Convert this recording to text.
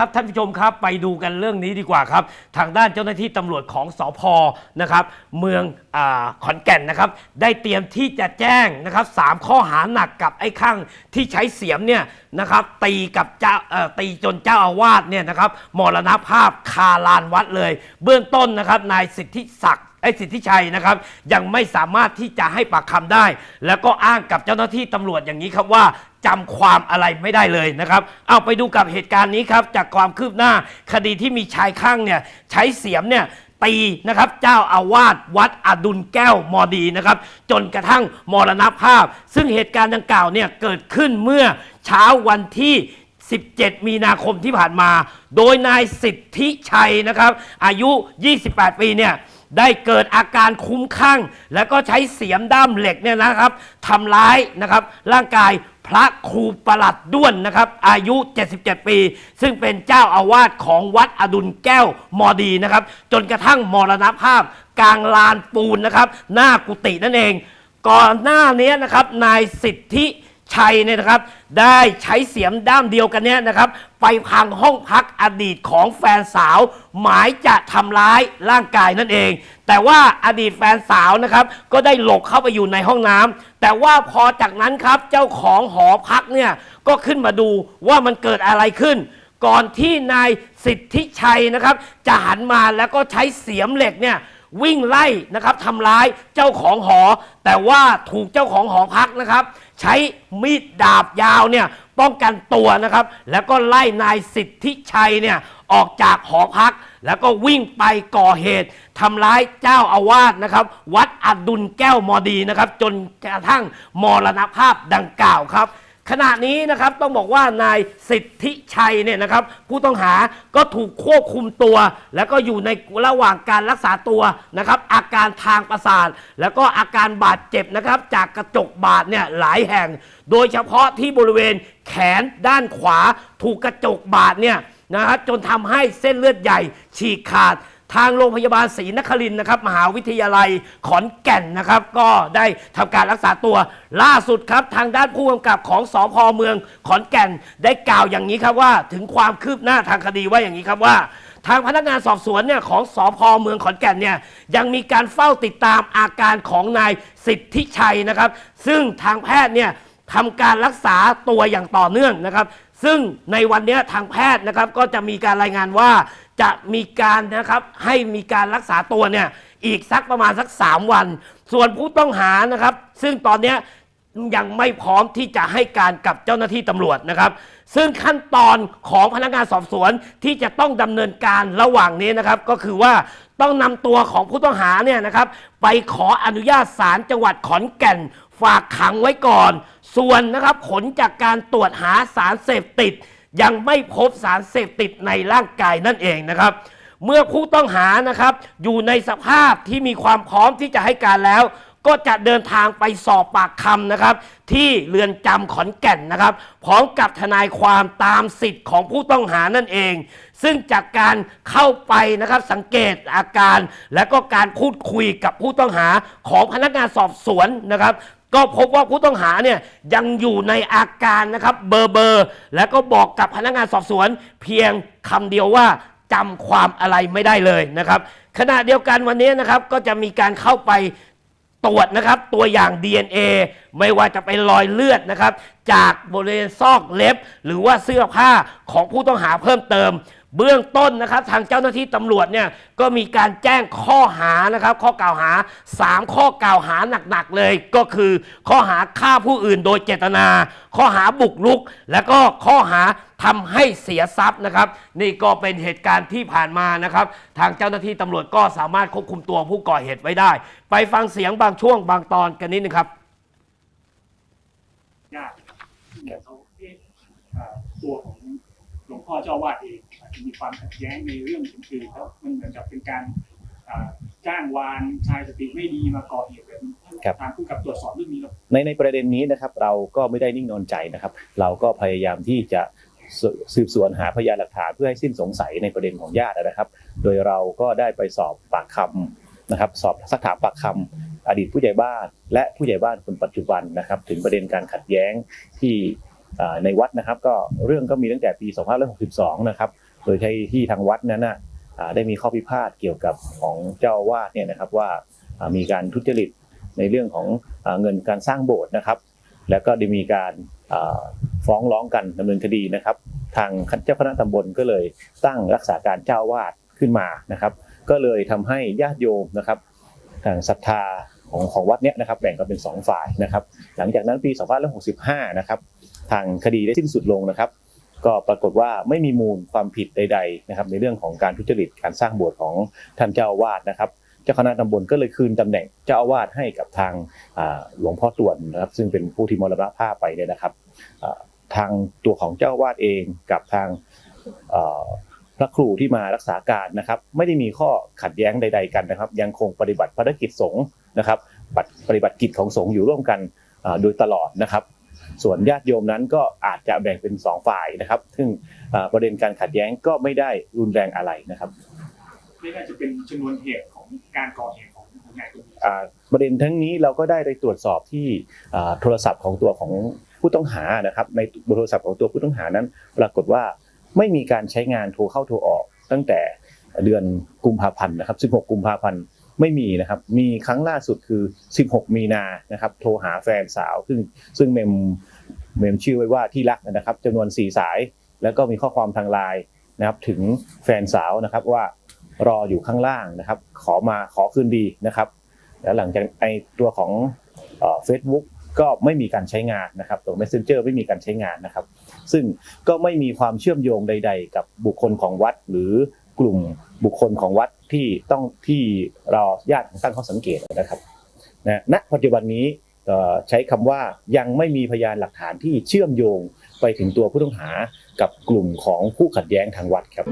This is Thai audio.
ครับท่านผู้ชมครับไปดูกันเรื่องนี้ดีกว่าครับ ทางด้านเจ้าหน้าที่ตำรวจของสพนะครับ เมืองอขอนแก่นนะครับ ได้เตรียมที่จะแจ้งนะครับสามข้อหาหนักกับไอ้ข้างที่ใช้เสียมเนี่ยนะครับ ตีกับเจ้าตีจนเจ้าอาวาสเนี่ยนะครับมรณภาพคาลานวัดเลย เบื้องต้นนะครับนายสิทธิศักดิ์ อ้สิทธิชัยนะครับ ยังไม่สามารถที่จะให้ปากคำได้ แล้วก็อ้างกับเจ้าหน้าที่ตำรวจอย่างนี้ครับว่าจำความอะไรไม่ได้เลยนะครับ เอาไปดูกับเหตุการณ์นี้ครับ จากความคืบหน้าคดีที่มีชายข้างเนี่ยใช้เสียมเนี่ยตีนะครับเจ้าอาวาสวัดอดุลแก้วมอดีนะครับจนกระทั่งมรณภาพ ซึ่งเหตุการณ์ดังกล่าวเนี่ยเกิดขึ้นเมื่อเช้าวันที่ 17 มีนาคมที่ผ่านมา โดยนายสิทธิชัยนะครับอายุ 28 ปีเนี่ย ได้เกิดอาการคุ้มข้างแล้วก็ใช้เสียมด้ามเหล็กเนี่ยนะครับทำร้ายนะครับ ร่างกายพระครูประหลัดด้วนนะครับ อายุ 77 ปี ซึ่งเป็นเจ้าอาวาสของวัดอดุลแก้วมอดีนะครับ จนกระทั่งมรณภาพ กลางลานปูนนะครับ หน้ากุฏินั่นเอง ก่อนหน้านี้นะครับนายสิทธิ ชัยเนี่ยนะครับ ได้ใช้เสียมด้ามเดียวกันเนี่ยนะครับ ไปพังห้องพักอดีตของแฟนสาว หมายจะทำร้ายร่างกายนั่นเอง แต่ว่าอดีตแฟนสาวนะครับ ก็ได้หลบเข้าไปอยู่ในห้องน้ำแต่ว่าพอจากนั้นครับเจ้าของหอพักเนี่ยก็ขึ้นมาดูว่ามันเกิดอะไรขึ้นก่อนที่นายสิทธิชัยนะครับ จะหันมาแล้วก็ใช้เสียมเหล็กเนี่ย วิ่งไล่นะครับทำร้ายเจ้าของหอ แต่ว่าถูกเจ้าของหอพักนะครับ ใช้มีดดาบยาวเนี่ยป้องกันตัวนะครับ แล้วก็ไล่นายสิทธิชัยเนี่ยออกจากหอพัก แล้วก็วิ่งไปก่อเหตุทำร้ายเจ้าอาวาสนะครับ วัดอดุลแก้วมอดีนะครับ จนกระทั่งมรณภาพดังกล่าวครับ ขณะนี้นะครับต้องบอกว่านายสิทธิชัยเนี่ยนะครับผู้ต้องหาก็ถูกควบคุมตัว แล้วก็อยู่ในระหว่างการรักษาตัวนะครับอาการทางประสาท แล้วก็อาการบาดเจ็บนะครับจากกระจกบาดเนี่ยหลายแห่ง โดยเฉพาะที่บริเวณแขนด้านขวาถูกกระจกบาดเนี่ยนะครับจนทำให้เส้นเลือดใหญ่ฉีกขาด ทางโรงพยาบาลศรีนครินทร์นะครับมหาวิทยาลัยขอนแก่นนะครับ ก็ได้ทำการรักษาตัวล่าสุดครับ ทางด้านผู้กำกับของสอพเมืองขอนแก่นได้กล่าวอย่างนี้ครับว่าถึงความคืบหน้าทางคดีว่าอย่างนี้ครับว่า ทางพนักงานสอบสวนเนี่ยของสอพเมืองขอนแก่นเนี่ยยังมีการเฝ้าติดตามอาการของนายสิทธิชัยนะครับ ซึ่งทางแพทย์เนี่ยทำการรักษาตัวอย่างต่อเนื่องนะครับ ซึ่งในวันนี้ทางแพทย์นะครับก็จะมีการรายงานว่า จะมีการนะครับให้มีการรักษาตัวเนี่ยอีกสักประมาณสัก 3 วัน ส่วนผู้ต้องหานะครับ ซึ่งตอนนี้ยังไม่พร้อมที่จะให้การกับเจ้าหน้าที่ตำรวจนะครับ ซึ่งขั้นตอนของพนักงานสอบสวนที่จะต้องดำเนินการระหว่างนี้นะครับ ก็คือว่าต้องนำตัวของผู้ต้องหาเนี่ยนะครับ ไปขออนุญาตศาลจังหวัดขอนแก่นฝากขังไว้ก่อน ส่วนนะครับผลจากการตรวจหาสารเสพติด ยังไม่พบสารเสพติดในร่างกายนั่นเองนะครับ เมื่อผู้ต้องหานะครับ อยู่ในสภาพที่มีความพร้อมที่จะให้การแล้ว ก็จะเดินทางไปสอบปากคำนะครับ ที่เรือนจำขอนแก่นนะครับ พร้อมกับทนายความตามสิทธิ์ของผู้ต้องหานั่นเอง ซึ่งจากการเข้าไปนะครับสังเกตอาการ และก็การพูดคุยกับผู้ต้องหาของพนักงานสอบสวนนะครับ ก็พบว่าผู้ต้องหาเนี่ยยังอยู่ในอาการนะครับเบอร์เบอร์ แล้วก็บอกกับพนักงานสอบสวน เพียงคำเดียวว่าจำความอะไรไม่ได้เลยนะครับ ขณะเดียวกันวันนี้นะครับก็จะมีการเข้าไปตรวจนะครับตัวอย่าง DNA ไม่ว่าจะเป็นรอยเลือดนะครับ จากบริเวณซอกเล็บ หรือว่าเสื้อผ้าของผู้ต้องหาเพิ่มเติม เบื้องต้นนะครับทางเจ้าหน้าที่ตำรวจเนี่ยก็มีการแจ้งข้อหานะครับ ข้อกล่าวหา 3 ข้อกล่าวหาหนักๆเลย ก็คือ ข้อหาฆ่าผู้อื่นโดยเจตนา ข้อหาบุกรุก และก็ข้อหาทำให้เสียทรัพย์นะครับ นี่ก็เป็นเหตุการณ์ที่ผ่านมานะครับ ทางเจ้าหน้าที่ตำรวจก็สามารถควบคุมตัวผู้ก่อเหตุไว้ได้ ไปฟังเสียงบางช่วงบางตอนกันนิดนึงครับญาติเนี่ยเขาเอ๊ะอ่าตัวของหลวงพ่อเจ้าวาดเอง อาจจะมีความขัดแย้งในเรื่องอื่นๆแล้วมันเหมือนกับเป็นการอ่าจ้างวานชายสติไม่ดีมาก่อเหตุแบบนี้ครับทางผู้กับตรวจสอบเรื่องนี้แล้วในในประเด็นนี้นะครับ เราก็ไม่ได้นิ่งนอนใจนะครับ เราก็พยายามที่จะสืสืบสวนหาพยานหลักฐานเพื่อให้สิ้นสงสัยในประเด็นของญาตินะครับ โดยเราก็ได้ไปสอบปากคำนะครับ สอบสักถามปากคำอดีตผู้ใหญ่บ้าน และผู้ใหญ่บ้านคนปัจจุบันนะครับ ถึงประเด็นการขัดแย้งที่อ่า ในวัดนะครับก็เรื่องก็มีตั้งแต่ปี 2562 นะครับ โดยที่ที่ทางวัดนั้นนะได้มีข้อพิพาทเกี่ยวกับของเจ้าวาสเนี่ยนะครับว่ามีการทุจริตในเรื่องของอเงินการสร้างโบสถ์นะครับ แล้วก็ได้มีการฟ้องร้องกันดำเนินคดีนะครับ ทางเจ้าคณะตำบลก็เลยตั้งรักษาการเจ้าวาสขึ้นมานะครับ ก็เลยทำให้ญาติโยมนะครับทางศรัทธาของของวัดเนี้ยนะครับแบ่งกันเป็นสองฝ่ายนะครับ หลังจากนั้นปี 2565 นะครับ ทางคดีได้สิ้นสุดลงนะครับ ก็ปรากฏว่าไม่มีมูลความผิดใด ๆ นะครับ ในเรื่องของการทุจริตการสร้างโบสถ์ของท่านเจ้าอาวาสนะครับเจ้าคณะตำบลก็เลยคืนตำแหน่งเจ้าอาวาสให้กับทางหลวงพ่อตวนนะครับ ซึ่งเป็นผู้ที่มรณภาพไปเนี่ยนะครับทางตัวของเจ้าอาวาสเองกับทางพระครูที่มารักษาการนะครับ ไม่ได้มีข้อขัดแย้งใด ๆกันนะครับ ยังคงปฏิบัติภารกิจสงฆ์นะครับปฏิบัติกิจของสงฆ์อยู่ร่วมกันโดยตลอดนะครับ ส่วนญาติโยมนั้นก็อาจจะแบ่งเป็นสองฝ่ายนะครับ ซึ่งอ่าประเด็นการขัดแย้งก็ไม่ได้รุนแรงอะไรนะครับนี่น่าจะเป็นชนวนเหตุของการก่อเหตุของของนายคนนี้อ่าประเด็นทั้งนี้เราก็ได้ไปตรวจสอบที่อ่าโทรศัพท์ของตัวของผู้ต้องหานะครับ ในโทรศัพท์ของตัวผู้ต้องหานั้น ปรากฏว่าไม่มีการใช้งานโทรเข้าโทรออกตั้งแต่เดือนกุมภาพันธ์นะครับ 16 กุมภาพันธ์ ไม่มีนะครับ มีครั้งล่าสุดคือ 16 มีนานะครับ โทรหาแฟนสาว ซึ่งซึ่งเมมเมมชื่อไว้ว่าที่รักนะครับจำนวน 4 สาย แล้วก็มีข้อความทางไลน์นะครับถึงแฟนสาวนะครับว่ารออยู่ข้างล่างนะครับ ขอมาขอคืนดีนะครับ แล้วหลังจากไอตัวของเฟซบุ๊กก็ไม่มีการใช้งานนะครับตัว Messenger ไม่มีการใช้งานนะครับ ซึ่งก็ไม่มีความเชื่อมโยงใด ๆ กับบุคคลของวัดหรือ กลุ่มบุคคลของวัดที่ต้องที่เราญาติตั้งข้อสังเกตนะครับนะณปัจจุบันนี้ใช้คำว่ายังไม่มีพยานหลักฐานที่เชื่อมโยงไปถึงตัวผู้ต้องหากับกลุ่มของผู้ขัดแย้งทางวัดครับ